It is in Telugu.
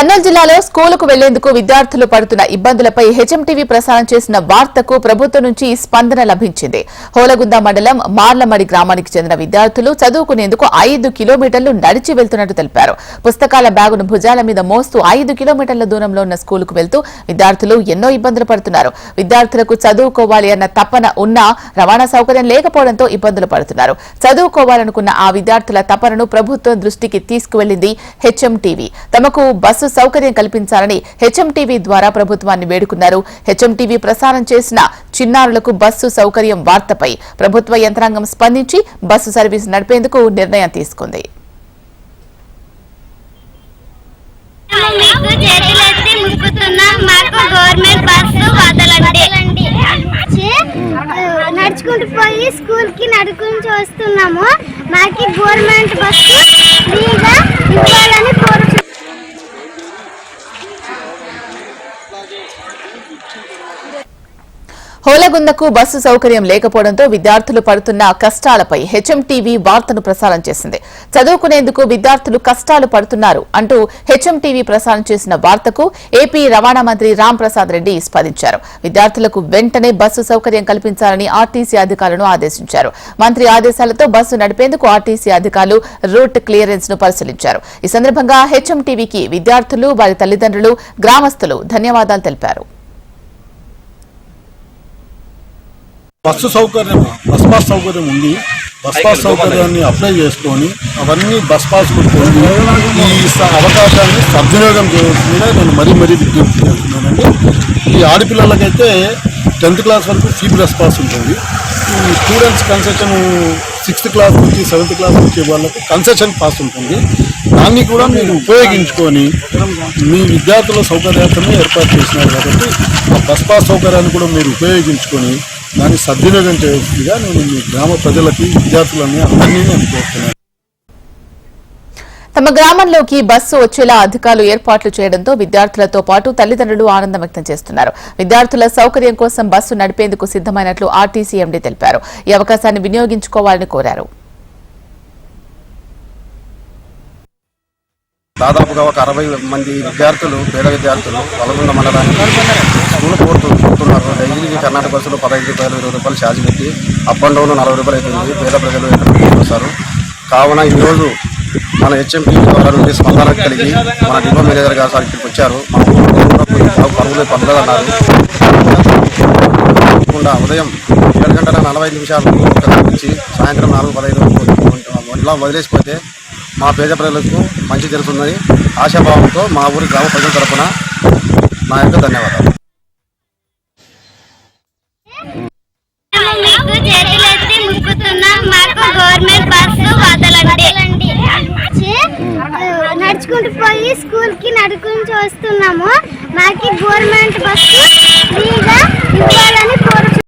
కర్నూలు జిల్లాలో స్కూలుకు వెళ్ళేందుకు విద్యార్థులు పడుతున్న ఇబ్బందులపై హెచ్ఎంటీవీ ప్రసారం చేసిన వార్తకు ప్రభుత్వం నుంచి స్పందన లభించింది. హోలగుంద మండలం మార్లమడి గ్రామానికి చెందిన విద్యార్థులు చదువుకునేందుకు ఐదు కిలోమీటర్లు నడిచి వెళ్తున్నట్టు తెలిపారు. పుస్తకాల బ్యాగును భుజాల మీద మోస్తూ ఐదు కిలోమీటర్ల దూరంలో ఉన్న స్కూలుకు వెళ్తూ విద్యార్థులు ఎన్నో ఇబ్బందులు పడుతున్నారు. విద్యార్థులకు చదువుకోవాలి అన్న తపన ఉన్నా రవాణా సౌకర్యం లేకపోవడంతో ఇబ్బందులు పడుతున్నారు. చదువుకోవాలనుకున్న ఆ విద్యార్థుల తపనను ప్రభుత్వం దృష్టికి తీసుకువెళ్ళింది హెచ్ఎంటీవీ. తమకు బస్సు సౌకర్యం కల్పించాలని హెచ్ఎం టీవీ ద్వారా ప్రభుత్వాన్ని వేడుకున్నారు. హెచ్ఎం టీవీ ప్రసారం చేసిన చిన్నారులకు బస్సు సౌకర్యం వార్తపై ప్రభుత్వ యంత్రాంగం స్పందించి బస్సు సర్వీస్ నడిపేందుకు నిర్ణయం తీసుకుంది. మీకు చేతులెత్తి ముక్కుతున్నాం. మాకు గవర్నమెంట్ బస్సు వదలండి. నడుచుకుంటూ పోయి స్కూల్కి నడుచుకుంటూ వస్తున్నాము. మాకి గవర్నమెంట్ హోలగుందకు బస్సు సౌకర్యం లేకపోవడంతో విద్యార్థులు పడుతున్న కష్టాలపై హెచ్ఎంటీవీ వార్తను ప్రసారం చేసింది. చదువుకునేందుకు విద్యార్థులు కష్టాలు పడుతున్నారు అంటూ హెచ్ఎంటీవీ ప్రసారం చేసిన వార్తకు ఏపీ రవాణా మంత్రి రామ్ ప్రసాద్ రెడ్డి స్పందించారు. విద్యార్థులకు వెంటనే బస్సు సౌకర్యం కల్పించాలని ఆర్టీసీ అధికారులను ఆదేశించారు. మంత్రి ఆదేశాలతో బస్సు నడిపేందుకు ఆర్టీసీ అధికారులు రూట్ క్లియరెన్స్ను పరిశీలించారు. ఈ సందర్భంగా హెచ్ఎంటీవీకి విద్యార్థులు వారి తల్లిదండ్రులు గ్రామస్తులు ధన్యవాదాలు తెలిపారు. బస్సు సౌకర్యం బస్ పాస్ సౌకర్యం ఉంది. బస్ పాస్ సౌకర్యాన్ని అప్లై చేసుకొని అవన్నీ బస్ పాస్ పొంది ఈ అవకాశాన్ని సద్వినియోగం చేయాల్సిందిగా నేను మరీ మరీ విజ్ఞప్తి చేస్తున్నానండి. ఈ ఆడపిల్లలకైతే టెన్త్ క్లాస్ వరకు ఫ్రీ బస్ పాస్ ఉంటుంది. ఈ స్టూడెంట్స్ కన్సెషన్ సిక్స్త్ క్లాస్ నుంచి సెవెంత్ క్లాస్ వచ్చే వాళ్ళకి కన్సెషన్ పాస్ ఉంటుంది. దాన్ని కూడా మీరు ఉపయోగించుకొని మీ విద్యార్థుల సౌకర్యార్థమే ఏర్పాటు చేసినారు కాబట్టి ఆ బస్ పాస్ సౌకర్యాన్ని కూడా మీరు ఉపయోగించుకొని దాన్ని సద్వినియోగం చేయాల్సిందిగా నేను మీ గ్రామ ప్రజలకి విద్యార్థులని అందరినీ నేను కోరుతున్నాను. తమ గ్రామంలోకి బస్సు వచ్చేలా అధికారులు ఏర్పాట్లు చేయడంతో విద్యార్థులతో పాటు తల్లిదండ్రులు ఆనందం వ్యక్తం చేస్తున్నారు. విద్యార్థుల సౌకర్యం కోసం బస్సు నడిపేందుకు సిద్దమైనట్లు ఆర్టీసీ ఎండీ తెలిపారు. ఈ అవకాశాన్ని వినియోగించుకోవాలని కోరారు. దాదాపుగా ఒక అరవై మంది విద్యార్థులు పేద విద్యార్థులు వలగుండ మండలానికి స్కూల్ కోరుతూ పోతున్నారు డైలీ కర్ణాటక బస్సులు పదహైదు రూపాయలు ఇరవై రూపాయలు ఛార్జ్ పెట్టి అప్ అండ్ డౌన్ నలభై రూపాయలు అవుతుంది పేద ప్రజలు వస్తారు కావున ఈరోజు మన హెచ్ఎంపీ ద్వారా నుండి స్పందన కలిగి మన డిపో మేనేజర్ గారు సార్ ఇక్కడికి వచ్చారు. మన ఊరిలో పరుగులు పనులు అన్నారు ఉదయం ఏడు గంటల నలభై నిమిషాలు నుంచి సాయంత్రం నాలుగు పదహైదు ఇలా వదిలేసిపోతే మా పేద ప్రజలకు మంచి జరుగుతుందని ఆశాభావంతో మా ఊరి గ్రామ ప్రజల తరఫున నా యొక్క ధన్యవాదాలు. గవర్నమెంట్ బస్సు నడుచుకుంటూ పోయి స్కూల్కి నడుకుంటూ వస్తున్నాము. మాకి గవర్నమెంట్ బస్సు ఫ్రీగా ఇవ్వాలని కోరు